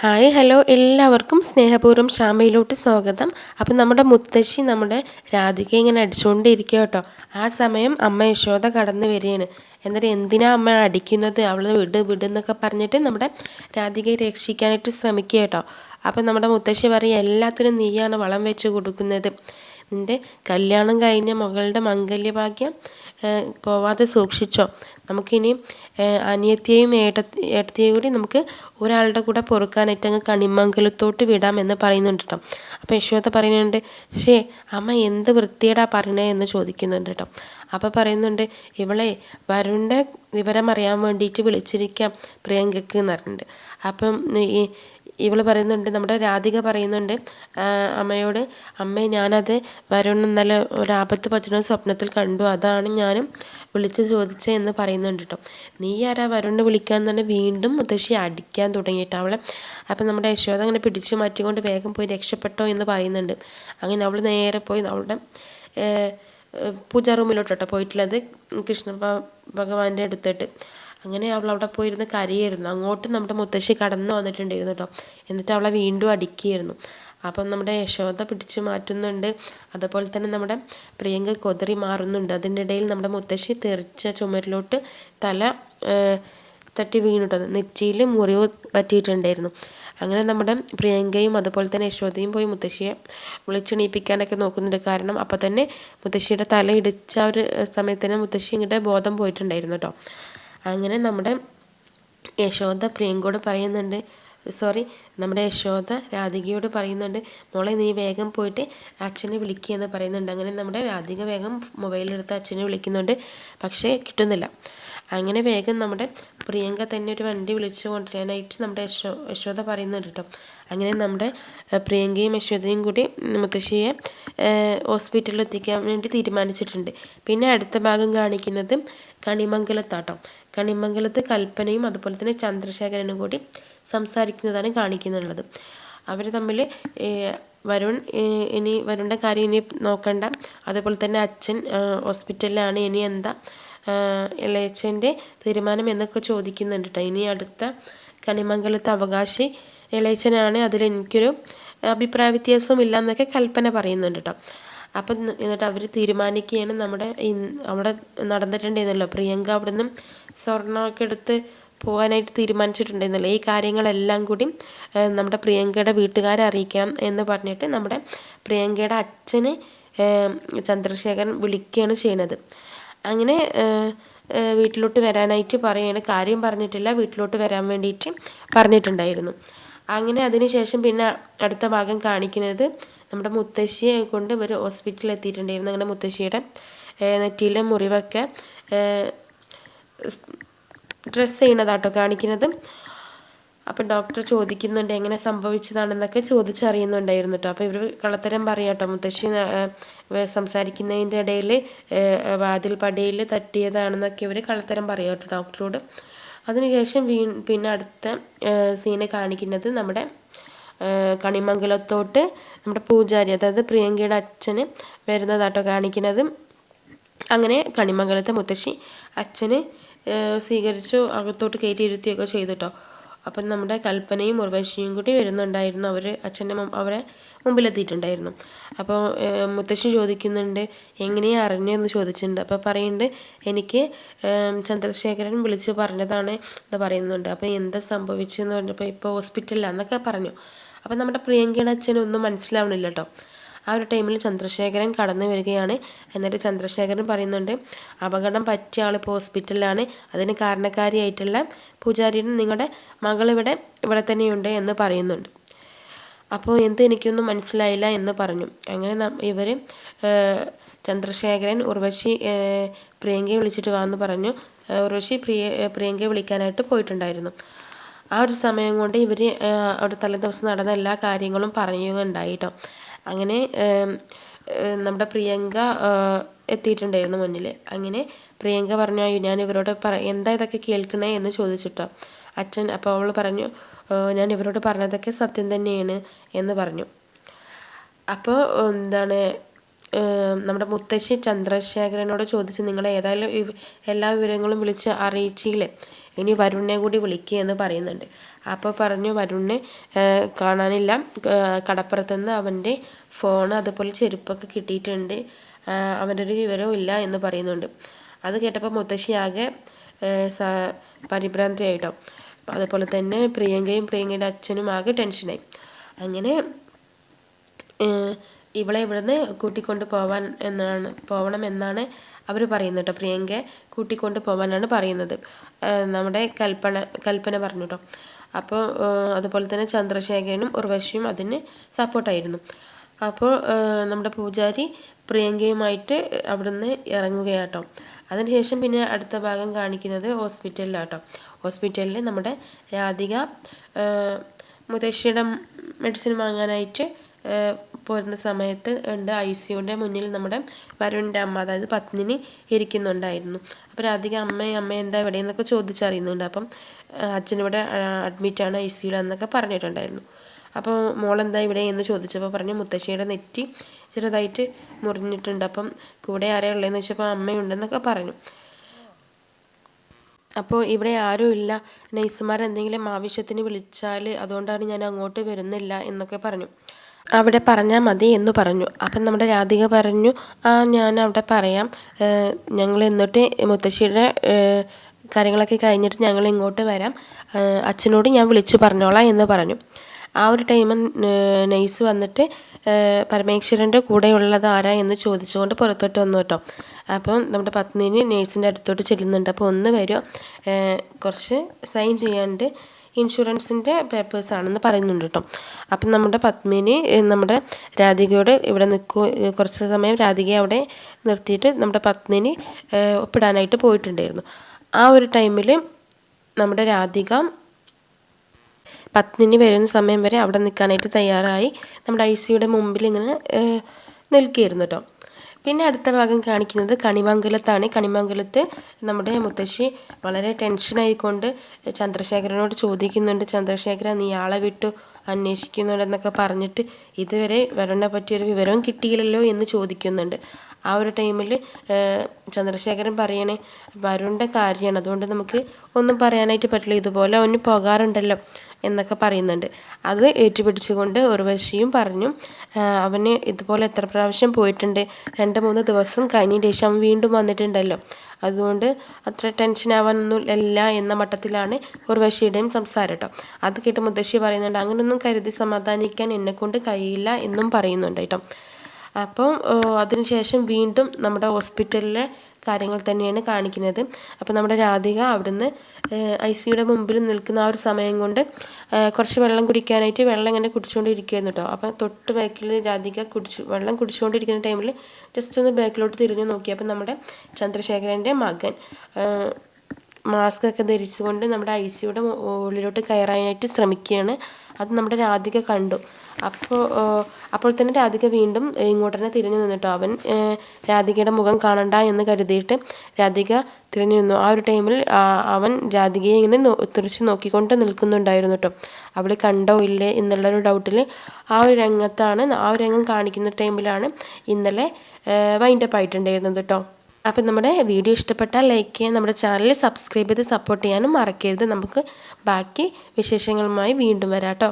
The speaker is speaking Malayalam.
Hi hello. എല്ലാവർക്കും സ്നേഹപൂർവം ഷാമയിലോട്ട് സ്വാഗതം. അപ്പം നമ്മുടെ മുത്തശ്ശി നമ്മുടെ രാധിക ഇങ്ങനെ അടിച്ചുകൊണ്ടിരിക്കുക കേട്ടോ. ആ സമയം അമ്മ യശോദ കടന്നു വരികയാണ്. എന്നിട്ട് എന്തിനാ അമ്മ അടിക്കുന്നത്? അവൾ വിട് വിടുന്നൊക്കെ പറഞ്ഞിട്ട് നമ്മുടെ രാധികയെ രക്ഷിക്കാനായിട്ട് ശ്രമിക്കുക കേട്ടോ. അപ്പം നമ്മുടെ മുത്തശ്ശി പറയും എല്ലാത്തിനും നീയാണ് വളം വെച്ച് കൊടുക്കുന്നത്. നിന്റെ കല്യാണം കഴിഞ്ഞ മകളുടെ മംഗല്യഭാഗ്യം പോവാതെ സൂക്ഷിച്ചോ. നമുക്കിനി അനിയത്തിയെയും ഏട്ട ഏട്ടത്തിയെയും കൂടി നമുക്ക് ഒരാളുടെ കൂടെ പൊറുക്കാനായിട്ട് അങ്ങ് കണിമംഗലത്തോട്ട് വിടാമെന്ന് പറയുന്നുണ്ട് കേട്ടോ. അപ്പോൾ യശോദ പറയുന്നുണ്ട് ശേ അമ്മ എന്ത് വൃത്തിയേടാ പറയണേ എന്ന് ചോദിക്കുന്നുണ്ട് കേട്ടോ. അപ്പോൾ പറയുന്നുണ്ട് ഇവളെ വരുണിന്റെ വിവരം അറിയാൻ വേണ്ടിയിട്ട് വിളിച്ചിരിക്കാം പ്രിയങ്കയ്ക്ക് എന്ന് പറഞ്ഞിട്ടുണ്ട് അപ്പം ഈ ഇവൾ പറയുന്നുണ്ട് നമ്മുടെ രാധിക പറയുന്നുണ്ട് അമ്മയോട് അമ്മേ ഞാനത് വരുൺ നല്ല ഒരു ആപത്ത് പറ്റുന്ന സ്വപ്നത്തിൽ കണ്ടു അതാണ് ഞാനും വിളിച്ച് ചോദിച്ചത് എന്ന് പറയുന്നുണ്ട് കേട്ടോ നീ ആരാ വരുണിനെ വിളിക്കാൻ തന്നെ വീണ്ടും മുത്തശ്ശി അടിക്കാൻ തുടങ്ങിയിട്ട് അവളെ അപ്പം നമ്മുടെ യശോദ അങ്ങനെ പിടിച്ചു മാറ്റിക്കൊണ്ട് വേഗം പോയി രക്ഷപ്പെട്ടോ എന്ന് പറയുന്നുണ്ട്. അങ്ങനെ അവൾ നേരെ പോയി അവളുടെ പൂജാ റൂമിലോട്ടോ പോയിട്ടുള്ളത് കൃഷ്ണ ഭഗവാന്റെ അടുത്തിട്ട് അങ്ങനെ അവൾ അവിടെ പോയിരുന്ന് കരയായിരുന്നു. അങ്ങോട്ട് നമ്മുടെ മുത്തശ്ശി കടന്നു വന്നിട്ടുണ്ടായിരുന്നു കേട്ടോ എന്നിട്ട് അവളെ വീണ്ടും അടിക്കുകയായിരുന്നു. അപ്പം നമ്മുടെ യശോദ പിടിച്ചു മാറ്റുന്നുണ്ട്. അതുപോലെ തന്നെ നമ്മുടെ പ്രിയങ്ക കൊതറി മാറുന്നുണ്ട്. അതിന്റെ ഇടയിൽ നമ്മുടെ മുത്തശ്ശി തെറിച്ച ചുമരിലോട്ട് തല തട്ടി വീണിട്ടത് നെറ്റിയിൽ മുറിവ് പറ്റിയിട്ടുണ്ടായിരുന്നു. അങ്ങനെ നമ്മുടെ പ്രിയങ്കയും അതുപോലെ തന്നെ യശോദയും പോയി മുത്തശ്ശിയെ വിളിച്ചെണീപ്പിക്കാനൊക്കെ നോക്കുന്നുണ്ട്. കാരണം അപ്പോൾ തന്നെ മുത്തശ്ശിയുടെ തല ഇടിച്ച ഒരു സമയത്ത് തന്നെ മുത്തശ്ശി ഇങ്ങോട്ട് ബോധം പോയിട്ടുണ്ടായിരുന്നു കേട്ടോ അങ്ങനെ നമ്മുടെ യശോദ പ്രിയങ്കോട് പറയുന്നുണ്ട് സോറി നമ്മുടെ യശോദ രാധികയോട് പറയുന്നുണ്ട് മോളെ നീ വേഗം പോയിട്ട് അച്ഛനെ വിളിക്കുക എന്ന് പറയുന്നുണ്ട്. അങ്ങനെ നമ്മുടെ രാധിക വേഗം മൊബൈലെടുത്ത് അച്ഛനെ വിളിക്കുന്നുണ്ട് പക്ഷേ കിട്ടുന്നില്ല. അങ്ങനെ വേഗം നമ്മുടെ പ്രിയങ്ക തന്നെ ഒരു വണ്ടി വിളിച്ചു കൊണ്ടുവരാനായിട്ട് നമ്മുടെ യശോ യശോദ പറയുന്നുണ്ട് കേട്ടോ. അങ്ങനെ നമ്മുടെ പ്രിയങ്കയും യശോദയും കൂടി മുത്തശ്ശിയെ ഹോസ്പിറ്റലിൽ എത്തിക്കാൻ വേണ്ടി തീരുമാനിച്ചിട്ടുണ്ട്. പിന്നെ അടുത്ത ഭാഗം കാണിക്കുന്നത് കണിമംഗലത്താട്ടോ. കണിമംഗലത്ത് കൽപ്പനയും അതുപോലെ തന്നെ ചന്ദ്രശേഖരനും കൂടി സംസാരിക്കുന്നതാണ് കാണിക്കുന്നുള്ളത്. അവർ തമ്മിൽ വരുൺ ഇനി വരുണിന്റെ കാര്യം ഇനി നോക്കണ്ട. അതുപോലെ തന്നെ അച്ഛൻ ഹോസ്പിറ്റലിലാണ് ഇനി എന്താ ഇളയച്ചന്റെ തീരുമാനം എന്നൊക്കെ ചോദിക്കുന്നുണ്ട് കേട്ടോ ഇനി അടുത്ത കണിമംഗലത്തെ അവകാശി ഇളയച്ചനാണ് അതിൽ എനിക്കൊരു അഭിപ്രായ വ്യത്യാസവും ഇല്ല എന്നൊക്കെ കൽപ്പന പറയുന്നുണ്ട് കേട്ടോ അപ്പം എന്നിട്ട് അവർ തീരുമാനിക്കുകയാണ് നമ്മുടെ അവിടെ നടന്നിട്ടുണ്ടായിരുന്നല്ലോ പ്രിയങ്ക അവിടെ നിന്ന് സ്വർണമൊക്കെ എടുത്ത് പോകാനായിട്ട് തീരുമാനിച്ചിട്ടുണ്ടായിരുന്നില്ല. ഈ കാര്യങ്ങളെല്ലാം കൂടി നമ്മുടെ പ്രിയങ്കയുടെ വീട്ടുകാരെ അറിയിക്കണം എന്ന് പറഞ്ഞിട്ട് നമ്മുടെ പ്രിയങ്കയുടെ അച്ഛന് ചന്ദ്രശേഖരൻ വിളിക്കുകയാണ് ചെയ്യുന്നത്. അങ്ങനെ വീട്ടിലോട്ട് വരാനായിട്ട് പറയുകയാണ്. കാര്യം പറഞ്ഞിട്ടില്ല. വീട്ടിലോട്ട് വരാൻ വേണ്ടിയിട്ട് പറഞ്ഞിട്ടുണ്ടായിരുന്നു. അങ്ങനെ അതിനുശേഷം പിന്നെ അടുത്ത ഭാഗം കാണിക്കുന്നത് നമ്മുടെ മുത്തശ്ശിയെ കൊണ്ട് ഇവർ ഹോസ്പിറ്റലിൽ എത്തിയിട്ടുണ്ടായിരുന്നു അങ്ങനെ മുത്തശ്ശിയുടെ നെറ്റിയിലെ മുറിവൊക്കെ ഡ്രസ്സ് ചെയ്യുന്നതാട്ടോ കാണിക്കുന്നത്. അപ്പം ഡോക്ടർ ചോദിക്കുന്നുണ്ട് എങ്ങനെ സംഭവിച്ചതാണെന്നൊക്കെ ചോദിച്ചറിയുന്നുണ്ടായിരുന്നു കേട്ടോ അപ്പോൾ ഇവർ കള്ളത്തരം പറയാം കേട്ടോ മുത്തശ്ശി സംസാരിക്കുന്നതിന്റെ ഇടയിൽ വാതിൽ പടിയിൽ തട്ടിയതാണെന്നൊക്കെ ഇവർ കള്ളത്തരം പറയാം കേട്ടോ ഡോക്ടറോട് അതിനുശേഷം വീ പിന്നെ അടുത്ത സീന് കാണിക്കുന്നത് നമ്മുടെ കണിമംഗലത്തോട്ട് നമ്മുടെ പൂജാരി അതായത് പ്രിയങ്കയുടെ അച്ഛന് വരുന്നതാട്ടോ കാണിക്കുന്നത്. അങ്ങനെ കണിമംഗലത്തെ മുത്തശ്ശി അച്ഛന് സ്വീകരിച്ചു അകത്തോട്ട് കയറ്റി ഇരുത്തിയൊക്കെ ചെയ്തിട്ടോ. അപ്പം നമ്മുടെ കൽപ്പനയും ഉർവശിയും കൂടി വരുന്നുണ്ടായിരുന്നു. അവർ അച്ഛന്റെ അവരെ മുമ്പിലെത്തിയിട്ടുണ്ടായിരുന്നു. അപ്പോൾ മുത്തശ്ശി ചോദിക്കുന്നുണ്ട് എങ്ങനെയാണ് അറിഞ്ഞതെന്ന് ചോദിച്ചിട്ടുണ്ട്. അപ്പോൾ പറയുന്നുണ്ട് എനിക്ക് ചന്ദ്രശേഖരൻ വിളിച്ച് പറഞ്ഞതാണ് എന്ന് പറയുന്നുണ്ട്. അപ്പോൾ എന്താ സംഭവിച്ചതെന്ന് പറഞ്ഞപ്പോൾ ഇപ്പോൾ ഹോസ്പിറ്റലിലാണെന്നൊക്കെ പറഞ്ഞു. അപ്പം നമ്മുടെ പ്രിയങ്കയുടെ അച്ഛനൊന്നും മനസ്സിലാവണില്ല കേട്ടോ ആ ഒരു ടൈമിൽ ചന്ദ്രശേഖരൻ കടന്നു വരികയാണ്. എന്നിട്ട് ചന്ദ്രശേഖരൻ പറയുന്നുണ്ട് അപകടം പറ്റിയ ആളിപ്പോൾ ഹോസ്പിറ്റലിലാണ് അതിന് കാരണക്കാരിയായിട്ടുള്ള പൂജാരിയും നിങ്ങളുടെ മകളിവിടെ ഇവിടെ തന്നെയുണ്ട് എന്ന് പറയുന്നുണ്ട്. അപ്പോൾ എന്ത് എനിക്കൊന്നും മനസ്സിലായില്ല എന്ന് പറഞ്ഞു. അങ്ങനെ ഇവർ ചന്ദ്രശേഖരൻ ഉർവശി പ്രിയങ്കയെ വിളിച്ചിട്ട് വാന്ന് പറഞ്ഞു. ഉർവശി പ്രിയ പ്രിയങ്കയെ വിളിക്കാനായിട്ട് പോയിട്ടുണ്ടായിരുന്നു. ആ ഒരു സമയം കൊണ്ട് ഇവർ അവിടെ തലേദിവസം നടന്ന എല്ലാ കാര്യങ്ങളും പറയുകയുണ്ടായി കേട്ടോ അങ്ങനെ നമ്മുടെ പ്രിയങ്ക എത്തിയിട്ടുണ്ടായിരുന്നു മുന്നിൽ അങ്ങനെ പ്രിയങ്ക പറഞ്ഞു ഞാൻ ഇവരോട് പറ എന്താ ഇതൊക്കെ കേൾക്കണേ? എന്ന് ചോദിച്ചിട്ടോ. അച്ഛൻ അപ്പോൾ അവൾ പറഞ്ഞു ഞാൻ ഇവരോട് പറഞ്ഞതൊക്കെ സത്യം തന്നെയാണ് എന്ന് പറഞ്ഞു. അപ്പോൾ എന്താണ് നമ്മുടെ മുത്തശ്ശി ചന്ദ്രശേഖരനോട് ചോദിച്ച് നിങ്ങൾ ഏതായാലും എല്ലാ വിവരങ്ങളും വിളിച്ച് അറിയിച്ചില്ലേ? ഇനി വരുണിനെ കൂടി വിളിക്കുക എന്ന് പറയുന്നുണ്ട്. അപ്പോൾ പറഞ്ഞു വരുണിനെ കാണാനില്ല. കടപ്പുറത്തുനിന്ന് അവന്റെ ഫോൺ അതുപോലെ ചെരുപ്പൊക്കെ കിട്ടിയിട്ടുണ്ട്. അവന്റെ ഒരു വിവരവും ഇല്ല എന്ന് പറയുന്നുണ്ട്. അത് കേട്ടപ്പോൾ മുത്തശ്ശി ആകെ പരിഭ്രാന്തിയായിട്ടോ. അതുപോലെ തന്നെ പ്രിയങ്കയും പ്രിയങ്കയുടെ അച്ഛനും ആകെ ടെൻഷനായി. അങ്ങനെ ഇവളെ ഇവിടുന്ന് കൂട്ടിക്കൊണ്ട് പോവാൻ എന്നാണ് പോകണം എന്നാണ് അവർ പറയുന്നു കേട്ടോ. പ്രിയങ്കയെ കൂട്ടിക്കൊണ്ട് പോകാനാണ് പറയുന്നത്. നമ്മുടെ കൽപ്പന കൽപ്പന പറഞ്ഞു കേട്ടോ. അപ്പോൾ അതുപോലെ തന്നെ ചന്ദ്രശേഖരനും ഉർവശിയും അതിന് സപ്പോർട്ടായിരുന്നു. അപ്പോൾ നമ്മുടെ പൂജാരി പ്രിയങ്കയുമായിട്ട് അവിടുന്ന് ഇറങ്ങുകയാട്ടോ അതിനുശേഷം പിന്നെ അടുത്ത ഭാഗം കാണിക്കുന്നത് ഹോസ്പിറ്റലിലാട്ടോ ഹോസ്പിറ്റലിൽ നമ്മുടെ രാധിക മുത്തശ്ശിയുടെ മെഡിസിൻ വാങ്ങാനായിട്ട് പോരുന്ന സമയത്ത് ഉണ്ട് ഐ സിയുടെ മുന്നിൽ നമ്മുടെ വരുണിന്റെ അമ്മ. അതായത് പത്നിനി ഇരിക്കുന്നുണ്ടായിരുന്നു. അപ്പോൾ രാധിക അമ്മ അമ്മ എന്താ ഇവിടെ എന്നൊക്കെ ചോദിച്ചറിയുന്നുണ്ട്. അപ്പം അച്ഛനിവിടെ അഡ്മിറ്റാണ് ഐ സിയിൽ എന്നൊക്കെ പറഞ്ഞിട്ടുണ്ടായിരുന്നു. അപ്പോൾ മോളെന്താ ഇവിടെ എന്ന് ചോദിച്ചപ്പോൾ പറഞ്ഞു മുത്തശ്ശിയുടെ നെറ്റി ചെറുതായിട്ട് മുറിഞ്ഞിട്ടുണ്ട്. അപ്പം കൂടെ ആരെയും ഉള്ളതെന്ന് വെച്ചപ്പോൾ അമ്മയുണ്ടെന്നൊക്കെ പറഞ്ഞു. അപ്പോൾ ഇവിടെ ആരും ഇല്ല. എന്തെങ്കിലും ആവശ്യത്തിന് വിളിച്ചാൽ അതുകൊണ്ടാണ് ഞാൻ അങ്ങോട്ട് വരുന്നില്ല എന്നൊക്കെ പറഞ്ഞു. അവിടെ പറഞ്ഞാൽ മതി എന്ന് പറഞ്ഞു. അപ്പം നമ്മുടെ രാധിക പറഞ്ഞു ആ ഞാൻ അവിടെ പറയാം. ഞങ്ങൾ എന്നിട്ട് മുത്തശ്ശിയുടെ കാര്യങ്ങളൊക്കെ കഴിഞ്ഞിട്ട് ഞങ്ങൾ ഇങ്ങോട്ട് വരാം. അച്ഛനോട് ഞാൻ വിളിച്ചു പറഞ്ഞോളാം എന്ന് പറഞ്ഞു. ആ ഒരു ടൈമിൽ നൈസ് വന്നിട്ട് പരമേശ്വരന്റെ കൂടെയുള്ളത് ആരാ എന്ന് ചോദിച്ചുകൊണ്ട് പുറത്തോട്ട് വന്നു കേട്ടോ. അപ്പം നമ്മുടെ പത്നിന് നേഴ്സിന്റെ അടുത്തോട്ട് ചെല്ലുന്നുണ്ട്. അപ്പോൾ ഒന്ന് വരുമോ കുറച്ച് സൈൻ ചെയ്യാണ്ട് ഇൻഷുറൻസിന്റെ പേപ്പേഴ്സ് ആണെന്ന് പറയുന്നുണ്ട് കേട്ടോ. അപ്പം നമ്മുടെ പത്മിനി നമ്മുടെ രാധികയോട് ഇവിടെ നിൽക്കൂ കുറച്ച് സമയം രാധികയെ അവിടെ നിർത്തിയിട്ട് നമ്മുടെ പത്മിനി ഒപ്പിടാനായിട്ട് പോയിട്ടുണ്ടായിരുന്നു. ആ ഒരു ടൈമിൽ നമ്മുടെ രാധിക പത്മിനി വരുന്ന സമയം വരെ അവിടെ നിൽക്കാനായിട്ട് തയ്യാറായി. നമ്മുടെ ഐ സിയുടെ മുമ്പിൽ ഇങ്ങനെ നിൽക്കുകയായിരുന്നു കേട്ടോ. പിന്നെ അടുത്ത ഭാഗം കാണിക്കുന്നത് കണിമംഗലത്താണ്. കണിമംഗലത്ത് നമ്മുടെ മുത്തശ്ശി വളരെ ടെൻഷനായിക്കൊണ്ട് ചന്ദ്രശേഖരനോട് ചോദിക്കുന്നുണ്ട്. ചന്ദ്രശേഖര നീ ആളെ വിട്ടു അന്വേഷിക്കുന്നുണ്ടെന്നൊക്കെ പറഞ്ഞിട്ട് ഇതുവരെ വരുണിനെ പറ്റിയൊരു വിവരവും കിട്ടിയില്ലല്ലോ എന്ന് ചോദിക്കുന്നുണ്ട്. ആ ഒരു ടൈമിൽ ചന്ദ്രശേഖരൻ പറയണേ വരുണിന്റെ കാര്യമാണ്. അതുകൊണ്ട് നമുക്ക് ഒന്നും പറയാനായിട്ട് പറ്റില്ല. ഇതുപോലെ അവന് പോകാറുണ്ടല്ലോ. എന്നൊക്കെ പറയുന്നുണ്ട്. അത് ഏറ്റുപിടിച്ചുകൊണ്ട് ഉർവശിയും പറഞ്ഞു അവന് ഇതുപോലെ എത്ര പ്രാവശ്യം പോയിട്ടുണ്ട്? രണ്ട് മൂന്ന് ദിവസം കഴിഞ്ഞ ശേഷം അവൻ വീണ്ടും വന്നിട്ടുണ്ടല്ലോ. അതുകൊണ്ട് അത്ര ടെൻഷൻ ആവാനൊന്നും ഇല്ല എന്ന മട്ടത്തിലാണ് ഉർവശിയുടെയും സംസാരം കേട്ടോ. അത് കേട്ട് മുത്തശ്ശി പറയുന്നുണ്ട് അങ്ങനെയൊന്നും കരുതി സമാധാനിക്കാൻ എന്നെക്കൊണ്ട് കഴിയില്ല എന്നും പറയുന്നുണ്ട് കേട്ടോ. അപ്പം അതിനുശേഷം വീണ്ടും നമ്മുടെ ഹോസ്പിറ്റലിലെ കാര്യങ്ങൾ തന്നെയാണ് കാണിക്കുന്നത്. അപ്പോൾ നമ്മുടെ രാധിക അവിടുന്ന് ഐ സിയുടെ മുമ്പിൽ നിൽക്കുന്ന ആ ഒരു സമയം കൊണ്ട് കുറച്ച് വെള്ളം കുടിക്കാനായിട്ട് വെള്ളം ഇങ്ങനെ കുടിച്ചുകൊണ്ടിരിക്കുകയായിരുന്നു കേട്ടോ അപ്പോൾ തൊട്ട് ബാക്കിൽ രാധിക കുടിച്ചു വെള്ളം കുടിച്ചുകൊണ്ടിരിക്കുന്ന ടൈമിൽ ജസ്റ്റ് ഒന്ന് ബാക്കിലോട്ട് തിരിഞ്ഞു നോക്കി. അപ്പോൾ നമ്മുടെ ചന്ദ്രശേഖരന്റെ മകൻ മാസ്ക് ഒക്കെ ധരിച്ചുകൊണ്ട് നമ്മുടെ ഐ സിയുടെ ഉള്ളിലോട്ട് കയറാനായിട്ട് ശ്രമിക്കുകയാണ്. അത് നമ്മുടെ രാധിക കണ്ടു. അപ്പോൾ അപ്പോൾ തന്നെ രാധിക വീണ്ടും ഇങ്ങോട്ട് തന്നെ തിരിഞ്ഞു നിന്നിട്ടോ. അവൻ രാധികയുടെ മുഖം കാണണ്ട എന്ന് കരുതിയിട്ട് രാധിക തിരിഞ്ഞു നിന്നു. ആ ഒരു ടൈമിൽ അവൻ രാധികയെ ഇങ്ങനെ തുറച്ച് നോക്കിക്കൊണ്ട് നിൽക്കുന്നുണ്ടായിരുന്നു കേട്ടോ. അവൾ കണ്ടോ ഇല്ലേ എന്നുള്ളൊരു ഡൗട്ടിൽ ആ ഒരു രംഗത്താണ് ആ ഒരു രംഗം കാണിക്കുന്ന ടൈമിലാണ് ഇന്നലെ വൈൻഡപ്പ് ആയിട്ടുണ്ടായിരുന്നത് കേട്ടോ. അപ്പം നമ്മുടെ വീഡിയോ ഇഷ്ടപ്പെട്ടാൽ ലൈക്ക് ചെയ്യാൻ നമ്മുടെ ചാനൽ സബ്സ്ക്രൈബ് ചെയ്ത് സപ്പോർട്ട് ചെയ്യാനും മറക്കരുത്. നമുക്ക് ബാക്കി വിശേഷങ്ങളുമായി വീണ്ടും വരാം കേട്ടോ.